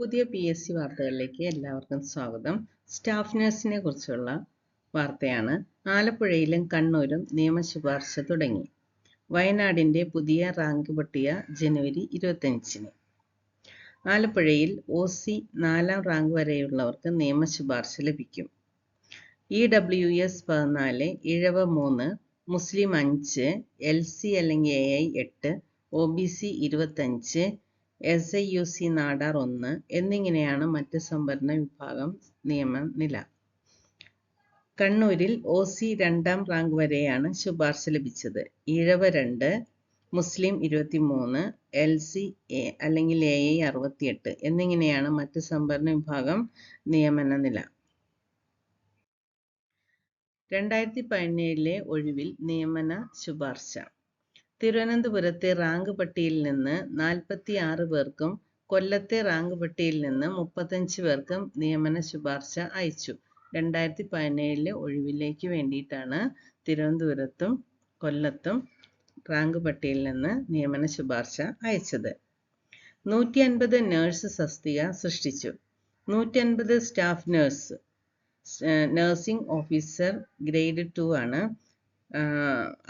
പുതിയ P S C വാർത്തകളിലേക്ക് എല്ലാവർക്കും സ്വാഗതം. സ്റ്റാഫ് നഴ്സിനെ കുറിച്ചുള്ള വാർത്തയാണ്. ആലപ്പുഴയിലും കണ്ണൂരും നിയമശുപാർശ തുടങ്ങി. വയനാടിന്റെ പുതിയ റാങ്ക് പട്ടിക ജനുവരി ഇരുപത്തഞ്ചിന് ആലപ്പുഴയിൽ ഒ സി നാലാം റാങ്ക് വരെയുള്ളവർക്ക് നിയമശുപാർശ ലഭിക്കും. ഇ ഡബ്ല്യു എസ് പതിനാല് ഇഴവ മൂന്ന് മുസ്ലിം അഞ്ച് എൽ സി അല്ലെങ്കിൽ എ ഐ എട്ട് ഒ ബി സി ഇരുപത്തഞ്ച് S I U C Nadar ഒന്ന് എന്നിങ്ങനെയാണ് മറ്റ് സംവരണ വിഭാഗം നിയമ നില. കണ്ണൂരിൽ ഒ സി രണ്ടാം റാങ്ക് വരെയാണ് ശുപാർശ ലഭിച്ചത്. ഈഴവ രണ്ട് മുസ്ലിം ഇരുപത്തിമൂന്ന് എൽ സി എ അല്ലെങ്കിൽ എ ഐ അറുപത്തിയെട്ട് എന്നിങ്ങനെയാണ് മറ്റ് സംവരണ വിഭാഗം നിയമന നില. രണ്ടായിരത്തി പതിനേഴിലെ ഒഴിവിൽ നിയമന ശുപാർശ. തിരുവനന്തപുരത്തെ റാങ്ക് പട്ടികയിൽ നിന്ന് നാൽപ്പത്തി ആറ് പേർക്കും കൊല്ലത്തെ റാങ്ക് പട്ടികയിൽ നിന്ന് മുപ്പത്തഞ്ച് പേർക്കും നിയമന ശുപാർശ അയച്ചു. രണ്ടായിരത്തി പതിനേഴിലെ ഒഴിവിലേക്ക് വേണ്ടിയിട്ടാണ് തിരുവനന്തപുരത്തും കൊല്ലത്തും റാങ്ക് പട്ടികയിൽ നിന്ന് നിയമന ശുപാർശ അയച്ചത്. നൂറ്റി അൻപത് നേഴ്സ് തസ്തിക സൃഷ്ടിച്ചു. നൂറ്റി അൻപത് staff nurse nursing officer grade two ആണ്.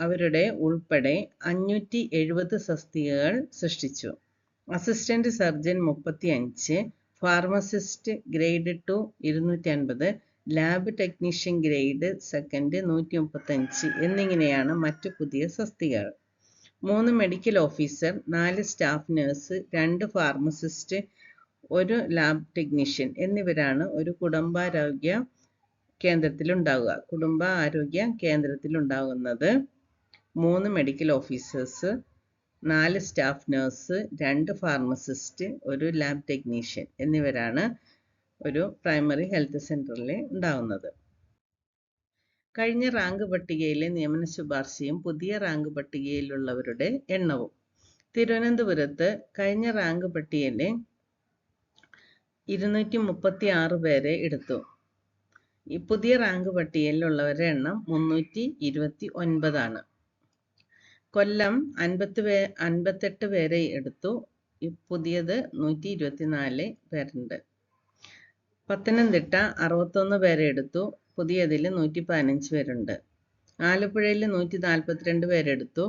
അവരുടെ ഉൾപ്പെടെ അഞ്ഞൂറ്റി എഴുപത് തസ്തികകൾ സൃഷ്ടിച്ചു. അസിസ്റ്റന്റ് സർജൻ മുപ്പത്തി അഞ്ച് ഫാർമസിസ്റ്റ് ഗ്രേഡ് ടു ഇരുന്നൂറ്റി അൻപത് ലാബ് ടെക്നീഷ്യൻ ഗ്രേഡ് സെക്കൻഡ് നൂറ്റി മുപ്പത്തഞ്ച് എന്നിങ്ങനെയാണ് മറ്റു പുതിയ തസ്തികകൾ മൂന്ന് മെഡിക്കൽ ഓഫീസർ നാല് സ്റ്റാഫ് നഴ്സ് രണ്ട് ഫാർമസിസ്റ്റ് ഒരു ലാബ് ടെക്നീഷ്യൻ എന്നിവരാണ് ഒരു കുടുംബാരോഗ്യ കേന്ദ്രത്തിലുണ്ടാവുക. കുടുംബ ആരോഗ്യ കേന്ദ്രത്തിലുണ്ടാകുന്നത് മൂന്ന് മെഡിക്കൽ ഓഫീസേഴ്സ് നാല് സ്റ്റാഫ് നഴ്സ് രണ്ട് ഫാർമസിസ്റ്റ് ഒരു ലാബ് ടെക്നീഷ്യൻ എന്നിവരാണ് ഒരു പ്രൈമറി ഹെൽത്ത് സെന്ററിൽ ഉണ്ടാകുന്നത് കഴിഞ്ഞ റാങ്ക് പട്ടികയിലെ നിയമന ശുപാർശയും പുതിയ റാങ്ക് പട്ടികയിലുള്ളവരുടെ എണ്ണവും. തിരുവനന്തപുരത്ത് കഴിഞ്ഞ റാങ്ക് പട്ടികയിലെ ഇരുന്നൂറ്റി മുപ്പത്തി ആറ് പേരെ എടുത്തു. ഈ പുതിയ റാങ്ക് പട്ടികയിലുള്ളവരുടെ എണ്ണം മുന്നൂറ്റി ഇരുപത്തി ഒൻപതാണ് കൊല്ലം അൻപത്തി പേ അൻപത്തെട്ട് പേരെ എടുത്തു. പുതിയത് നൂറ്റി ഇരുപത്തിനാല് പേരുണ്ട്. പത്തനംതിട്ട അറുപത്തൊന്ന് പേരെ എടുത്തു. പുതിയതിൽ നൂറ്റി പതിനഞ്ച് പേരുണ്ട്. ആലപ്പുഴയിൽ നൂറ്റി നാൽപ്പത്തിരണ്ട് പേരെടുത്തു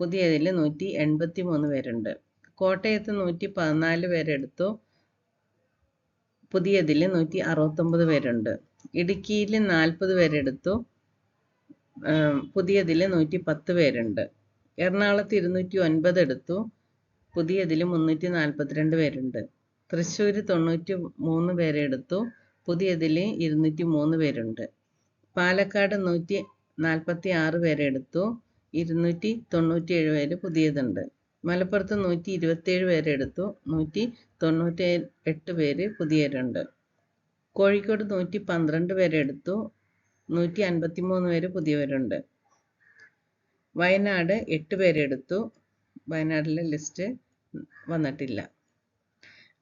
പുതിയതിൽ നൂറ്റി എൺപത്തി മൂന്ന് പേരുണ്ട്. കോട്ടയത്ത് നൂറ്റി പതിനാല് പേരെടുത്തു പുതിയതിൽ നൂറ്റി അറുപത്തൊമ്പത് പേരുണ്ട്. ഇടുക്കിയിൽ നാൽപ്പത് പേരെടുത്തു പുതിയതിൽ നൂറ്റി പത്ത് പേരുണ്ട്. എറണാകുളത്ത് ഇരുന്നൂറ്റി ഒൻപത് എടുത്തു. പുതിയതിൽ മുന്നൂറ്റി നാൽപ്പത്തിരണ്ട് പേരുണ്ട്. തൃശ്ശൂർ തൊണ്ണൂറ്റി മൂന്ന് പേരെ എടുത്തു. പുതിയതിൽ ഇരുന്നൂറ്റി മൂന്ന് പേരുണ്ട്. പാലക്കാട് നൂറ്റി നാൽപ്പത്തി ആറ് പേരെ എടുത്തു. ഇരുന്നൂറ്റി തൊണ്ണൂറ്റി ഏഴ് പേര് പുതിയതുണ്ട്. മലപ്പുറത്ത് നൂറ്റി ഇരുപത്തേഴ് പേരെ എടുത്തു. നൂറ്റി തൊണ്ണൂറ്റി എട്ട് പേര് പുതിയവരുണ്ട്. കോഴിക്കോട് നൂറ്റി പന്ത്രണ്ട് പേരെ എടുത്തു. നൂറ്റി അൻപത്തി മൂന്ന് പേര് പുതിയവരുണ്ട്. വയനാട് എട്ട് പേരെടുത്തു വയനാട്ടിലെ ലിസ്റ്റ് വന്നിട്ടില്ല.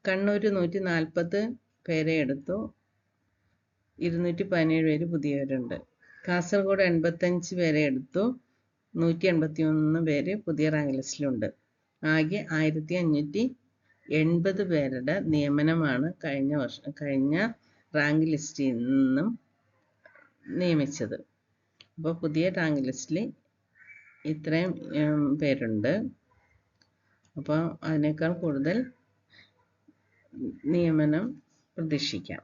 കണ്ണൂർ നൂറ്റി നാൽപ്പത് പേരെ എടുത്തു. ഇരുന്നൂറ്റി പതിനേഴ് പേര് പുതിയവരുണ്ട്. കാസർഗോഡ് എൺപത്തഞ്ച് പേരെ എടുത്തു. നൂറ്റി എൺപത്തി ഒന്ന് പേര് പുതിയ റാങ്ക് ലിസ്റ്റിലുണ്ട് ആകെ ആയിരത്തി അഞ്ഞൂറ്റി എൺപത് പേരുടെ നിയമനമാണ് കഴിഞ്ഞ വർഷം കഴിഞ്ഞ റാങ്ക് ലിസ്റ്റിൽ നിന്നും നിയമിച്ചത്. അപ്പോൾ പുതിയ റാങ്ക് ലിസ്റ്റിൽ ഇത്രയും പേരുണ്ട്. അപ്പോൾ അതിനേക്കാൾ കൂടുതൽ നിയമനം പ്രതീക്ഷിക്കാം.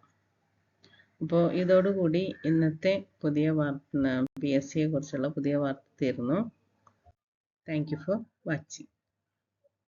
അപ്പോൾ ഇതോടുകൂടി ഇന്നത്തെ പുതിയ വാർത്ത പി എസ് സിയെ കുറിച്ചുള്ള പുതിയ വാർത്ത തീർന്നു. Thank you for watching